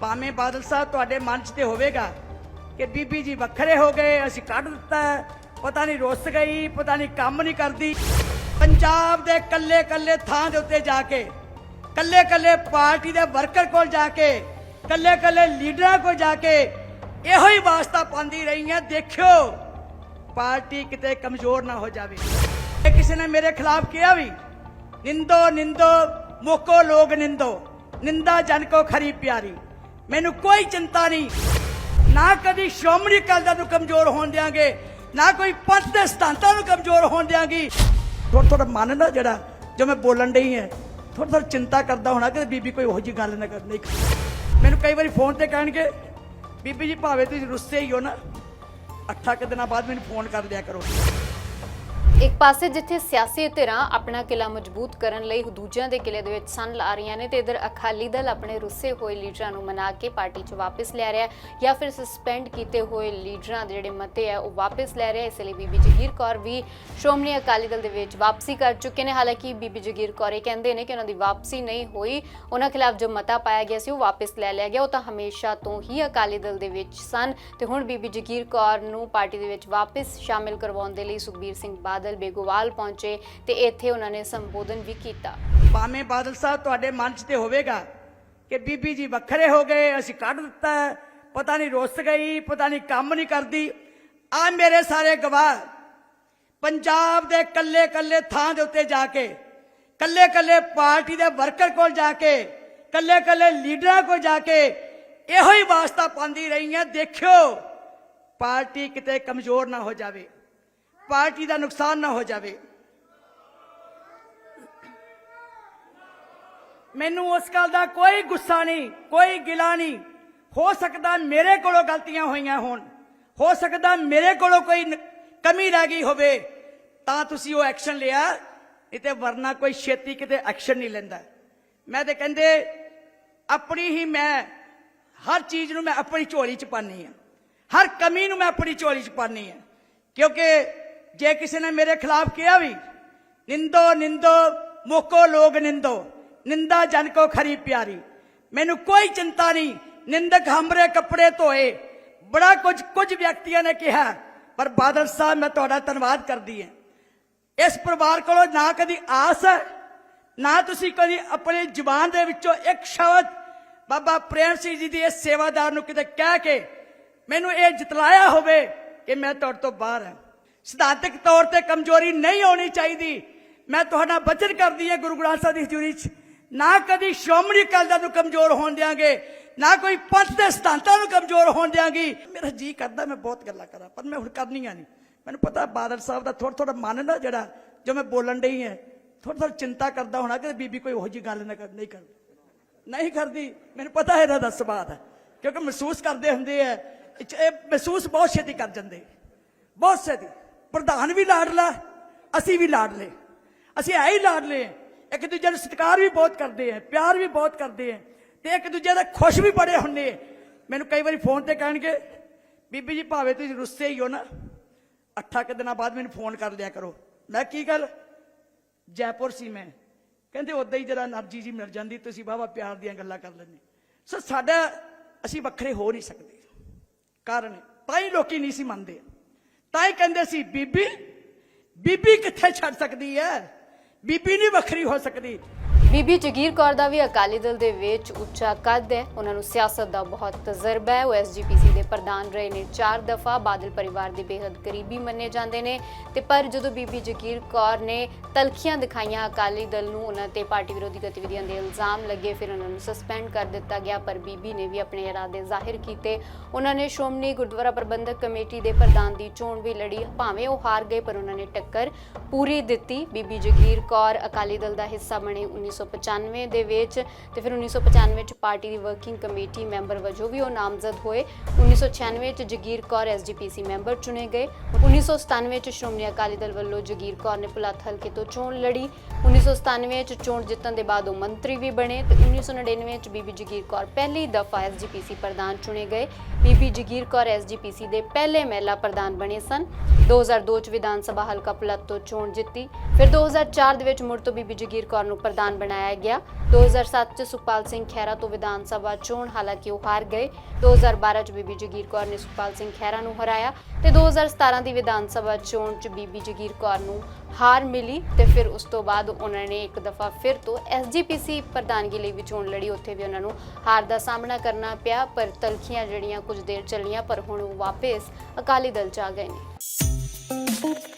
ਭਾਵੇਂ ਬਾਦਲ ਸਾਹਿਬ ਤੁਹਾਡੇ ਮਨ 'ਚ ਤੇ ਹੋਵੇਗਾ ਕਿ ਬੀਬੀ ਜੀ ਵੱਖਰੇ ਹੋ ਗਏ, ਅਸੀਂ ਕੱਢ ਦਿੱਤਾ ਪਤਾ ਨਹੀਂ ਰੁੱਸ ਗਈ, ਪਤਾ ਨਹੀਂ ਕੰਮ ਨਹੀਂ ਕਰਦੀ। ਪੰਜਾਬ ਦੇ ਕੱਲੇ ਕੱਲੇ ਥਾਂ ਦੇ ਉੱਤੇ ਜਾ ਕੇ ਕੱਲੇ ਕੱਲੇ ਪਾਰਟੀ ਦੇ ਵਰਕਰ ਕੋਲ ਜਾ ਕੇ ਕੱਲੇ ਕੱਲੇ ਲੀਡਰਾਂ ਕੋਲ ਜਾ ਕੇ ਇਹੋ ਹੀ ਵਾਸਤਾ ਪਾਉਂਦੀ ਰਹੀ ਹੈ। ਦੇਖਿਓ, ਪਾਰਟੀ ਕਿਤੇ ਕਮਜ਼ੋਰ ਨਾ ਹੋ ਜਾਵੇ। ਇਹ ਕਿਸੇ ਨੇ ਮੇਰੇ ਖਿਲਾਫ ਕਿਹਾ ਵੀ ਨਿੰਦੋ ਨਿੰਦੋ ਮੋਕੋ ਲੋਗ ਨਿੰਦੋ, ਨਿੰਦਾ ਜਨ ਕੋ ਖਰੀ ਪਿਆਰੀ। ਮੈਨੂੰ ਕੋਈ ਚਿੰਤਾ ਨਹੀਂ। ਨਾ ਕਦੀ ਸ਼੍ਰੋਮਣੀ ਅਕਾਲੀ ਦਲ ਨੂੰ ਕਮਜ਼ੋਰ ਹੋਣ ਦਿਆਂਗੇ, ਨਾ ਕੋਈ ਪੰਥ ਦੇ ਸਿਧਾਂਤਾਂ ਨੂੰ ਕਮਜ਼ੋਰ ਹੋਣ ਦਿਆਂਗੀ। ਥੋੜਾ ਥੋੜਾ ਮਨ ਨਾ ਜਿਹੜਾ, ਜੋ ਮੈਂ ਬੋਲਣ ਡਈ ਹੈ ਥੋੜਾ ਥੋੜਾ ਚਿੰਤਾ ਕਰਦਾ ਹੋਣਾ ਕਿ ਬੀਬੀ ਕੋਈ ਉਹੋ ਜੀ ਗੱਲ ਨਾ ਕਰਨੀ ਮੈਨੂੰ ਕਈ ਵਾਰੀ ਫੋਨ ਤੇ ਕਹਿਣਗੇ, ਬੀਬੀ ਜੀ ਭਾਵੇਂ ਤੁਸੀਂ ਰੁੱਸੇ ਹੀ ਹੋ ਨਾ, ਅੱਠਾਂ ਕੁ ਦਿਨਾਂ ਬਾਅਦ ਮੈਨੂੰ ਫੋਨ ਕਰ ਦਿਆ ਕਰੋ। ਇੱਕ ਪਾਸੇ ਜਿੱਥੇ ਸਿਆਸੀ ਧਿਰਾਂ ਆਪਣਾ ਕਿਲਾ ਮਜ਼ਬੂਤ ਕਰਨ ਲਈ ਦੂਜਿਆਂ ਦੇ ਕਿਲੇ ਦੇ ਵਿੱਚ ਸੰਨ ਲਾ ਰਹੀਆਂ ਨੇ ਤੇ ਇਧਰ ਅਕਾਲੀ ਦਲ ਆਪਣੇ ਰੁੱਸੇ ਹੋਏ ਲੀਡਰਾਂ ਨੂੰ ਮਨਾ ਕੇ ਪਾਰਟੀ 'ਚ ਵਾਪਸ ਲੈ ਰਿਹਾ ਜਾਂ ਫਿਰ ਸਸਪੈਂਡ ਕੀਤੇ ਹੋਏ ਲੀਡਰਾਂ ਦੇ ਜਿਹੜੇ ਮਤੇ ਆ ਉਹ ਵਾਪਸ ਲੈ ਰਿਹਾ ਇਸ ਲਈ ਬੀਬੀ ਜਗੀਰ ਕੌਰ ਵੀ ਸ਼੍ਰੋਮਣੀ ਅਕਾਲੀ ਦਲ ਦੇ ਵਿੱਚ ਵਾਪਸੀ ਕਰ ਚੁੱਕੇ ਨੇ। ਹਾਲਾਂਕਿ ਬੀਬੀ ਜਗੀਰ ਕੌਰ ਇਹ ਕਹਿੰਦੇ ਨੇ ਕਿ ਉਹਨਾਂ ਦੀ ਵਾਪਸੀ ਨਹੀਂ ਹੋਈ। ਉਹਨਾਂ ਖਿਲਾਫ ਜੋ ਮਤਾ ਪਾਇਆ ਗਿਆ ਸੀ ਉਹ ਵਾਪਸ ਲੈ ਲਿਆ ਗਿਆ। ਉਹ ਤਾਂ ਹਮੇਸ਼ਾ ਤੋਂ ਹੀ ਅਕਾਲੀ ਦਲ ਦੇ ਵਿੱਚ ਸਨ ਤੇ ਹੁਣ ਬੀਬੀ ਜਗੀਰ ਕੌਰ ਨੂੰ ਪਾਰਟੀ ਦੇ ਵਿੱਚ ਵਾਪਸ ਸ਼ਾਮਿਲ ਕਰਵਾਉਣ ਦੇ ਲਈ ਸੁਖਬੀਰ ਸਿੰਘ ਬਾਦਲ ਬੇਗੋਵਾਲ ਪਹੁੰਚੇ ਤੇ ਇੱਥੇ ਉਹਨਾਂ ਨੇ ਸੰਬੋਧਨ ਵੀ ਕੀਤਾ। ਭਾਵੇਂ ਬਾਦਲ ਸਾਹਿਬ ਤੁਹਾਡੇ ਮਨ 'ਚ ਤੇ ਹੋਵੇਗਾ ਕਿ ਬੀਬੀ ਜੀ ਵੱਖਰੇ ਹੋ ਗਏ, ਅਸੀਂ ਕੱਢ ਦਿੱਤਾ ਪਤਾ ਨਹੀਂ ਰੁੱਸ ਗਈ, ਪਤਾ ਨਹੀਂ ਕੰਮ ਨਹੀਂ ਕਰਦੀ। ਆ ਮੇਰੇ ਸਾਰੇ ਗਵਾਹ, ਪੰਜਾਬ ਦੇ ਕੱਲੇ ਕੱਲੇ ਥਾਂ ਦੇ ਉੱਤੇ ਜਾ ਕੇ ਕੱਲੇ ਕੱਲੇ ਪਾਰਟੀ ਦੇ ਵਰਕਰ ਕੋਲ ਜਾ ਕੇ ਕੱਲੇ ਕੱਲੇ ਲੀਡਰਾਂ ਕੋਲ ਜਾ ਕੇ ਇਹੋ ਹੀ ਵਾਸਤਾ ਪਾਉਂਦੀ ਰਹੀਆਂ ਦੇਖਿਓ, ਪਾਰਟੀ ਕਿਤੇ ਕਮਜ਼ੋਰ ਨਾ ਹੋ ਜਾਵੇ। ਪਾਰਟੀ ਦਾ ਨੁਕਸਾਨ ਨਾ ਹੋ ਜਾਵੇ। ਮੈਨੂੰ ਉਸ ਗੱਲ ਦਾ ਕੋਈ ਗੁੱਸਾ ਨਹੀਂ, ਕੋਈ ਗਿਲਾ ਨਹੀਂ। ਹੋ ਸਕਦਾ ਮੇਰੇ ਕੋਲੋਂ ਗਲਤੀਆਂ ਹੋਈਆਂ ਹੋਣ। ਹੋ ਸਕਦਾ ਮੇਰੇ ਕੋਲੋਂ ਕੋਈ ਕਮੀ ਰਹਿ ਗਈ ਹੋਵੇ। ਤਾਂ ਤੁਸੀਂ ਉਹ ਐਕਸ਼ਨ ਲਿਆ ਨਹੀਂ ਤੇ ਵਰਨਾ ਕੋਈ ਛੇਤੀ ਕਿਤੇ ਐਕਸ਼ਨ ਨਹੀਂ ਲੈਂਦਾ। ਮੈਂ ਤੇ ਕਹਿੰਦੇ, ਆਪਣੀ ਹੀ ਮੈਂ, ਹਰ ਚੀਜ਼ ਨੂੰ ਮੈਂ ਆਪਣੀ ਝੋਲੀ 'ਚ ਪਾਣੀ ਆ ਹਰ ਕਮੀ ਨੂੰ ਮੈਂ ਆਪਣੀ ਝੋਲੀ 'ਚ ਪਾਣੀ ਆ ਕਿਉਂਕਿ ਜੇ ਕਿਸੇ ਨੇ ਮੇਰੇ ਖਿਲਾਫ ਕਿਹਾ ਵੀ, ਨਿੰਦੋ ਨਿੰਦੋ, ਮੋਕੋ ਲੋਗ ਨਿੰਦੋ, ਨਿੰਦਾ ਜਨ ਕੋ ਖਰੀ ਪਿਆਰੀ। ਮੈਨੂੰ ਕੋਈ ਚਿੰਤਾ ਨਹੀਂ, ਨਿੰਦਕ ਹਮਰੇ ਕੱਪੜੇ ਧੋਏ। ਬੜਾ ਕੁਝ ਕੁਝ ਵਿਅਕਤੀਆਂ ਨੇ ਕਿਹਾ, ਪਰ ਬਾਦਲ ਸਾਹਿਬ, ਮੈਂ ਤੁਹਾਡਾ ਧੰਨਵਾਦ ਕਰਦੀ ਹਾਂ। ਇਸ ਪਰਿਵਾਰ ਕੋਲੋਂ ਨਾ ਕਦੀ ਆਸ ਹੈ, ਨਾ ਤੁਸੀਂ ਕਦੀ ਆਪਣੀ ਜ਼ੁਬਾਨ ਦੇ ਵਿੱਚੋਂ ਇੱਕ ਸ਼ਬਦ, ਬਾਬਾ ਪ੍ਰੇਮ ਸਿੰਘ ਜੀ ਦੀ ਇਸ ਸੇਵਾਦਾਰ ਨੂੰ ਕਿਤੇ ਕਹਿ ਕੇ ਮੈਨੂੰ ਇਹ ਜਿਤਲਾਇਆ ਹੋਵੇ ਕਿ ਮੈਂ ਤੁਹਾਡੇ ਤੋਂ ਬਾਹਰ ਹਾਂ। ਸਿਧਾਂਤਕ ਤੌਰ ਤੇ ਕਮਜ਼ੋਰੀ ਨਹੀਂ ਹੋਣੀ ਚਾਹੀਦੀ। ਮੈਂ ਤੁਹਾਡਾ ਬਚਨ ਕਰਦੀ ਹਾਂ ਗੁਰੂ ਗ੍ਰੰਥ ਸਾਹਿਬ ਦੀ ਹਜ਼ੂਰੀ 'ਚ। ਨਾ ਕਦੀ ਸ਼੍ਰੋਮਣੀ ਅਕਾਲੀ ਦਲ ਨੂੰ ਕਮਜ਼ੋਰ ਹੋਣ ਦਿਆਂਗੇ, ਨਾ ਕੋਈ ਪੰਥ ਦੇ ਸਿਧਾਂਤਾਂ ਨੂੰ ਕਮਜ਼ੋਰ ਹੋਣ ਦਿਆਂਗੀ। ਮੇਰਾ ਜੀ ਕਰਦਾ, ਮੈਂ ਬਹੁਤ ਗੱਲਾਂ ਕਰਾਂ, ਪਰ ਮੈਂ ਹੁਣ ਕਰਨੀਆਂ ਨਹੀਂ। ਮੈਨੂੰ ਪਤਾ ਬਾਦਲ ਸਾਹਿਬ ਦਾ ਥੋੜਾ ਥੋੜਾ ਮਨ ਨਾ ਜਿਹੜਾ, ਜੋ ਮੈਂ ਬੋਲਣ ਡਈ ਹੈ ਥੋੜਾ ਥੋੜਾ ਚਿੰਤਾ ਕਰਦਾ ਹੋਣਾ ਕਿ ਬੀਬੀ ਕੋਈ ਉਹੋ ਜੀ ਗੱਲ ਨਾ ਕਰ, ਨਹੀਂ ਕਰਦੀ। ਨਹੀਂ ਕਰਦੀ, ਮੈਨੂੰ ਪਤਾ ਹੈ ਇਹਦਾ ਦਾ ਸੁਭਾਅ ਹੈ, ਕਿਉਂਕਿ ਮਹਿਸੂਸ ਕਰਦੇ ਹੁੰਦੇ ਆ, ਇਹ ਮਹਿਸੂਸ ਬਹੁਤ ਛੇਤੀ ਕਰ ਜਾਂਦੇ। ਬਹੁਤ ਛੇਤੀ। ਪ੍ਰਧਾਨ ਵੀ ਲਾਡਲਾ ਅਸੀਂ ਵੀ ਲਾਡਲੇ ਅਸੀਂ ਹੈ ਹੀ ਲਾਡਲੇ ਇੱਕ ਦੂਜੇ ਦਾ ਸਤਿਕਾਰ ਵੀ ਬਹੁਤ ਕਰਦੇ ਆ ਪਿਆਰ ਵੀ ਬਹੁਤ ਕਰਦੇ ਆ ਤੇ ਇੱਕ ਦੂਜੇ ਦਾ ਖੁਸ਼ ਵੀ ਬੜੇ ਹੁੰਨੇ ਮੈਨੂੰ ਕਈ ਵਾਰੀ ਫੋਨ ਤੇ ਕਹਿਣਗੇ, ਬੀਬੀ ਜੀ ਭਾਵੇਂ ਤੁਸੀਂ ਰੁੱਸੇ ਹੀ ਹੋ ਨਾ, ਅੱਠਾ ਕਿ ਦਿਨਾਂ ਬਾਅਦ ਮੈਨੂੰ ਫੋਨ ਕਰ ਲਿਆ ਕਰੋ। ਮੈਂ ਕੀ ਗੱਲ? ਜੈਪੁਰ ਸੀ ਮੈਂ। ਕਹਿੰਦੇ ਉਦਾਂ ਹੀ ਜਰਾ એનર્ਜੀ ਜੀ ਮਿਲ ਜਾਂਦੀ, ਤੁਸੀਂ ਬਾਬਾ ਪਿਆਰ ਦੀਆਂ ਗੱਲਾਂ ਕਰ ਲੈਂਦੇ। ਸੋ ਸਾਡਾ, ਅਸੀਂ ਵੱਖਰੇ ਹੋ ਨਹੀਂ ਸਕਦੇ। ਕਾਰਨ ਤਾਂ ਹੀ ਲੋਕੀ ਨਹੀਂ ਸੀ ਮੰਨਦੇ। ਤਾਂ ਹੀ ਕਹਿੰਦੇ ਸੀ, ਬੀਬੀ ਬੀਬੀ ਕਿੱਥੇ ਛੱਡ ਸਕਦੀ ਹੈ? ਬੀਬੀ ਨਹੀਂ ਵੱਖਰੀ ਹੋ ਸਕਦੀ। ਬੀਬੀ ਜਗੀਰ ਕੌਰ ਦਾ ਵੀ ਅਕਾਲੀ ਦਲ ਦੇ ਵਿੱਚ ਉੱਚਾ ਕੱਦ ਹੈ। ਉਹਨਾਂ ਨੂੰ ਸਿਆਸਤ ਦਾ ਬਹੁਤ ਤਜਰਬਾ ਹੈ। ਉਹ ਐਸਜੀਪੀਸੀ ਦੇ ਪ੍ਰਧਾਨ ਰਹੇ ਨੇ ਚਾਰ ਦਫਾ। ਬਾਦਲ ਪਰਿਵਾਰ ਦੇ ਬੇਹੱਦ ਕਰੀਬੀ ਮੰਨੇ ਜਾਂਦੇ ਨੇ। ਤੇ ਪਰ ਜਦੋਂ ਬੀਬੀ ਜਗੀਰ ਕੌਰ ਨੇ ਤਲਖੀਆਂ ਦਿਖਾਈਆਂ ਅਕਾਲੀ ਦਲ ਨੂੰ, ਉਹਨਾਂ ਤੇ ਪਾਰਟੀ ਵਿਰੋਧੀ ਗਤੀਵਿਧੀਆਂ ਦੇ ਇਲਜ਼ਾਮ ਲੱਗੇ, ਫਿਰ ਉਹਨਾਂ ਨੂੰ ਸਸਪੈਂਡ ਕਰ ਦਿੱਤਾ ਗਿਆ। ਪਰ ਬੀਬੀ ਨੇ ਵੀ ਆਪਣੇ ਇਰਾਦੇ ਜ਼ਾਹਿਰ ਕੀਤੇ। ਉਹਨਾਂ ਨੇ ਸ਼੍ਰੋਮਣੀ ਗੁਰਦੁਆਰਾ ਪ੍ਰਬੰਧਕ ਕਮੇਟੀ ਦੇ ਪ੍ਰਧਾਨ ਦੀ ਚੋਣ ਵੀ ਲੜੀ। ਭਾਵੇਂ ਉਹ ਹਾਰ ਗਏ, ਪਰ ਉਹਨਾਂ ਨੇ ਟੱਕਰ ਪੂਰੀ ਦਿੱਤੀ। ਬੀਬੀ ਜਗੀਰ ਕੌਰ ਅਕਾਲੀ ਦਲ ਦਾ ਹਿੱਸਾ ਬਣੇ। 1995 ਦੇ ਵਿੱਚ ਤੇ ਫਿਰ 1995 ਚ ਪਾਰਟੀ ਦੀ ਵਰਕਿੰਗ ਕਮੇਟੀ ਮੈਂਬਰ ਵਜੋਂ ਵੀ ਉਹ ਨਾਮਜ਼ਦ ਹੋਏ। 1996 ਚ ਜਗੀਰ ਕੌਰ ਐਸਜੀਪੀਸੀ ਮੈਂਬਰ ਚੁਣੇ ਗਏ। 1997 ਚ ਸ਼੍ਰੋਮਣੀ ਅਕਾਲੀ ਦਲ ਵੱਲੋਂ ਜਗੀਰ ਕੌਰ ਨੇ ਪੁਲਾਥ ਹਲਕੇ ਤੋਂ ਚੋਣ ਲੜੀ। 1997 ਚ ਚੋਣ ਜਿੱਤਣ ਦੇ ਬਾਅਦ ਉਹ ਮੰਤਰੀ ਵੀ ਬਣੇ ਤੇ 1999 ਚ ਬੀਬੀ ਜਗੀਰ ਕੌਰ ਪਹਿਲੀ ਦਫਾ ਐਸਜੀਪੀਸੀ ਪ੍ਰਧਾਨ ਚੁਣੇ ਗਏ। ਬੀਬੀ ਜਗੀਰ ਕੌਰ ਐਸਜੀਪੀਸੀ ਦੇ ਪਹਿਲੇ ਮਹਿਲਾ ਪ੍ਰਧਾਨ ਬਣੇ ਸਨ। 2002 ਚ ਵਿਧਾਨ ਸਭਾ ਹਲਕਾ ਪੁਲਤ ਤੋਂ ਚੋਣ ਜਿੱਤੀ। ਫਿਰ 2004 ਦੇ ਵਿੱਚ ਮੁੜ ਤੋਂ ਬੀਬੀ ਜਗੀਰ ਕੌਰ ਨੂੰ ਪ੍ਰਧਾਨ ਬਣਾਇਆ ਗਿਆ। 2007 ਚ ਸੁਖਪਾਲ ਸਿੰਘ ਖਹਿਰਾ ਤੋਂ ਵਿਧਾਨ ਸਭਾ ਚੋਣ, ਹਾਲਾਂਕਿ ਉਹ ਹਾਰ ਗਏ। 2012 ਚ ਬੀਬੀ ਜਗੀਰ ਕੌਰ ਨੇ ਸੁਖਪਾਲ ਸਿੰਘ ਖਹਿਰਾ ਨੂੰ ਹਰਾਇਆ ਤੇ 2017 ਦੀ ਵਿਧਾਨ ਸਭਾ ਚੋਣ ਚ ਬੀਬੀ ਜਗੀਰ ਕੌਰ ਨੂੰ ਹਾਰ ਮਿਲੀ ਤੇ ਫਿਰ ਉਸ ਤੋਂ ਬਾਅਦ ਉਹਨਾਂ ਨੇ ਇੱਕ ਦਫਾ ਫਿਰ ਤੋਂ ਐਸਜੀਪੀਸੀ ਪ੍ਰਧਾਨਗੀ ਲਈ ਵੀ ਚੋਣ ਲੜੀ। ਉੱਥੇ ਵੀ ਉਹਨਾਂ ਨੂੰ ਹਾਰ ਦਾ ਸਾਹਮਣਾ ਕਰਨਾ ਪਿਆ, ਪਰ ਤਲਖੀਆਂ ਜਿਹੜੀਆਂ ਕੁਝ ਦੇਰ ਚੱਲੀਆਂ, ਪਰ ਹੁਣ ਉਹ ਵਾਪਸ ਅਕਾਲੀ ਦਲ ਚ ਆ ਗਏ ਨੇ।